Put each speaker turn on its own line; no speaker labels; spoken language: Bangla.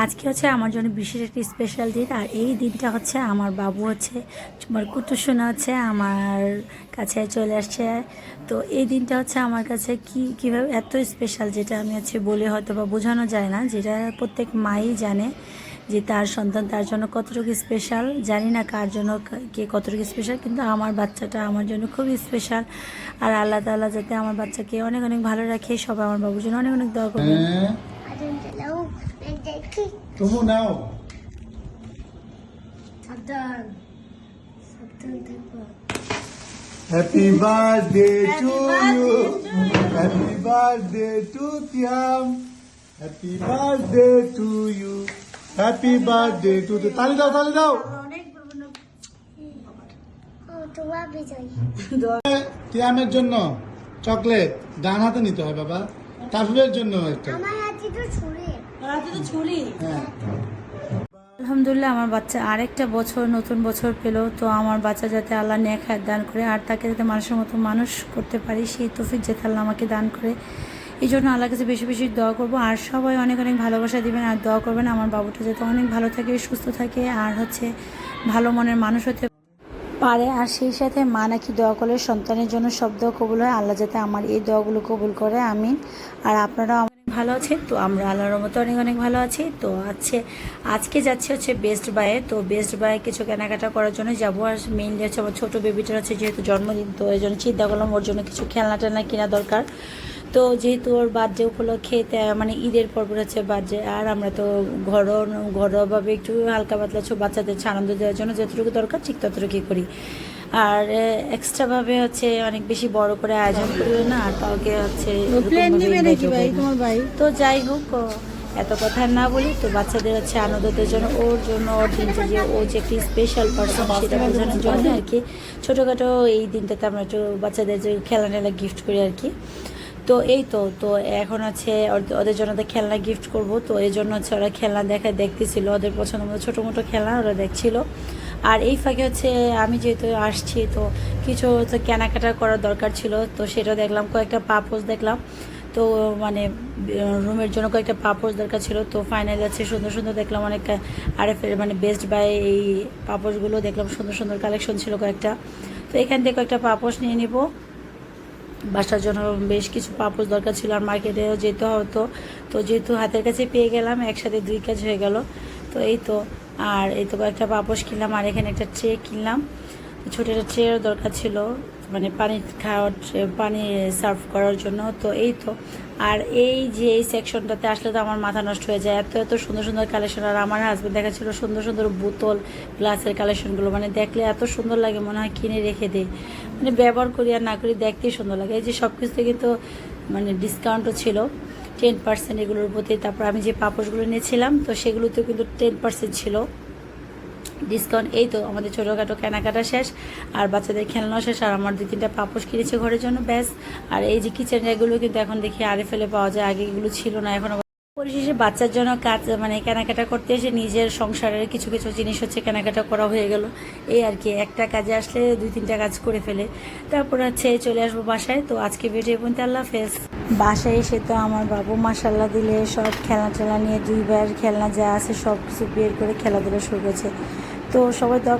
আজকে হচ্ছে আমার জন্য বিশেষ একটি স্পেশাল দিন আর এই দিনটা হচ্ছে আমার বাবু হচ্ছে, আমার কুতুসোনা হচ্ছে আমার কাছে চলে আসছে। তো এই দিনটা হচ্ছে আমার কাছে কি, কীভাবে এত স্পেশাল যেটা আমি হচ্ছে বলে হয়তো বা বোঝানো যায় না, যেটা প্রত্যেক মাই জানে যে তার সন্তান তার জন্য কতটুকু স্পেশাল জানি না কার জন্য কে কতটুকু স্পেশাল কিন্তু আমার বাচ্চাটা আমার জন্য খুবই স্পেশাল আর আল্লাহ তাআলা যাতে আমার বাচ্চাকে অনেক অনেক ভালো রাখে, সবাই আমার বাবুর জন্য অনেক অনেক দোয়া করবেন
তুমি নাও
Saturn. Saturn temple.
Happy birthday to you happy birthday to Tiyam happy birthday to you happy birthday to তালি দাও তালি দাও তিয়ামের জন্য চকলেট ডান হাতে নিতে হয় বাবা। তাফিলের জন্য একটা
তো
হ্যাঁ।
আলহামদুলিল্লাহ আমার বাচ্চা আরেকটা বছর নতুন বছর পেল তো আমার বাচ্চা যাতে আল্লাহ নেক হায়াত দান করে আর তাকে যাতে মানুষের মতো মানুষ করতে পারি সেই তৌফিক যাতে আল্লাহ আমাকে দান করে। এই জন্য আল্লাহ কাছে বেশি বেশি দোয়া করব আর সবাই অনেক অনেক ভালোবাসা দিবেন আর দোয়া করবেন আমার বাবুটা যাতে অনেক ভালো থাকে সুস্থ থাকে আর হচ্ছে ভালো মনের মানুষ হতে পারে। আর সেই সাথে মা নাকি দোয়া করলে সন্তানের জন্য সব দোয়া কবুল হয় আল্লাহ যাতে আমার এই দোয়াগুলো কবুল করে আমিন। আর আপনারাও ভালো আছেন তো আমরা আল্লাহর মতো অনেক অনেক ভালো আছি। তো আছে আজকে যাচ্ছে হচ্ছে বেস্ট বাইয়ে তো বেস্ট বায়ে কিছু কেনাকাটা করার জন্য যাব। আর মেইনলি হচ্ছে আমার ছোটো বেবিটার আছে, যেহেতু জন্মদিন, তো এই জন্য চিন্তা করলাম ওর জন্য কিছু খেলনা টেলনা কেনা দরকার। তো যেহেতু ওর বার্থডে উপলক্ষে মানে ঈদের পর্ব হচ্ছে বার্থডে আর আমরা তো ঘরোয়া ঘরোয়াভাবে একটু হালকা পাতলা বাচ্চাদের আনন্দ দেওয়ার জন্য যতটুকু দরকার, ঠিক ততটুকুই করি। আর এক্সট্রাভাবে হচ্ছে অনেক বেশি বড় করে আয়োজন করবে না আর কাউকে হচ্ছে তো যাই হোক এত কথা না বলি তো বাচ্চাদের হচ্ছে আনন্দের জন্য ওর জন্য ওর দিনটা যে ও যে একটি স্পেশাল পার্সন সেটা বোঝানোর জন্য আর কি। ছোটোখাটো এই দিনটাতে আমরা একটু বাচ্চাদের যে খেলা টেলা গিফট করি আর কি। তো এই তো তো এখন ওর- ওদের জন্য তো খেলনা গিফট করব, তো এই জন্য হচ্ছে ওরা খেলনা দেখা দেখতেছিল, ওদের পছন্দ মতো ছোটো মোটো খেলনা ওরা দেখছিল। আর এই ফাঁকে হচ্ছে আমি যেহেতু আসছি, তো কিছু তো কেনাকাটা করার দরকার ছিল, তো সেটা দেখলাম, কয়েকটা পাপোস দেখলাম। তো মানে রুমের জন্য কয়েকটা পাপোশ দরকার ছিল, তো ফাইনালি আছে সুন্দর সুন্দর দেখলাম অনেক, আর মানে বেস্ট বাই এই পাপোশগুলো দেখলাম, সুন্দর সুন্দর কালেকশন ছিল কয়েকটা। তো এখান থেকে কয়েকটা পাপোশ নিয়ে নিব। বাসার জন্য বেশ কিছু পাপোশ দরকার ছিল আর মার্কেটেও যেতে হতো। তো যেহেতু হাতের কাছে পেয়ে গেলাম, একসাথে দুই কাজ হয়ে গেল। তো এই তো, আর এই তো কয়েকটা পাপোশ কিনলাম আর এখানে একটা ট্রে কিনলাম। ছোটো একটা ট্রেও দরকার ছিল মানে পানি খাওয়ার পানি সার্ভ করার জন্য, তো এই তো। আর এই যে এই সেকশনটাতে আসলে তো আমার মাথা নষ্ট হয়ে যায়। এত এত সুন্দর সুন্দর কালেকশন আর আমার হাজব্যান্ড দেখাচ্ছিল সুন্দর সুন্দর বোতল গ্লাসের কালেকশনগুলো মানে দেখলে এত সুন্দর লাগে, মনে হয় কিনে রেখে দিই। মানে ব্যবহার করি আর না করি দেখতেই সুন্দর লাগে। এই যে সব কিছুতে কিন্তু মানে ডিসকাউন্টও ছিল টেন পার্সেন্ট এগুলোর প্রতি। তারপর আমি যে পাপোশগুলো নিয়েছিলাম তো সেগুলোতেও কিন্তু টেন পার্সেন্ট ছিল। ডিসকাউন্ট, এই তো আমাদের ছোটোখাটো কেনাকাটা শেষ, আর বাচ্চাদের খেলনাও শেষ, আর আমার দু তিনটা পাপোশ কিনেছে ঘরের জন্য, ব্যাস। আর এই যে কিচেন এগুলো কিন্তু এখন দেখি আরে ফেলে পাওয়া যায়, আগে এগুলো ছিল না, এখন পরিশেষে বাচ্চার জন্য কাজ মানে কেনাকাটা করতে এসে নিজের সংসারের কিছু কিছু জিনিস হচ্ছে কেনাকাটা করা হয়ে গেল। এই আর কি, একটা কাজে আসলে দুই তিনটা কাজ করে ফেলে। তারপর হচ্ছে চলে আসব বাসায়, তো আজকে ভিডিও পর্যন্ত আল্লাহ হাফেজ। বাসায় এসে তো আমার বাবু মাসাল্লাহ দিলে সব খেলনা টেলা নিয়ে দুইবার খেলনা যা আছে সব কিছু বের করে খেলাধুলা শুরু করেছে। তো সবাই দোয়া।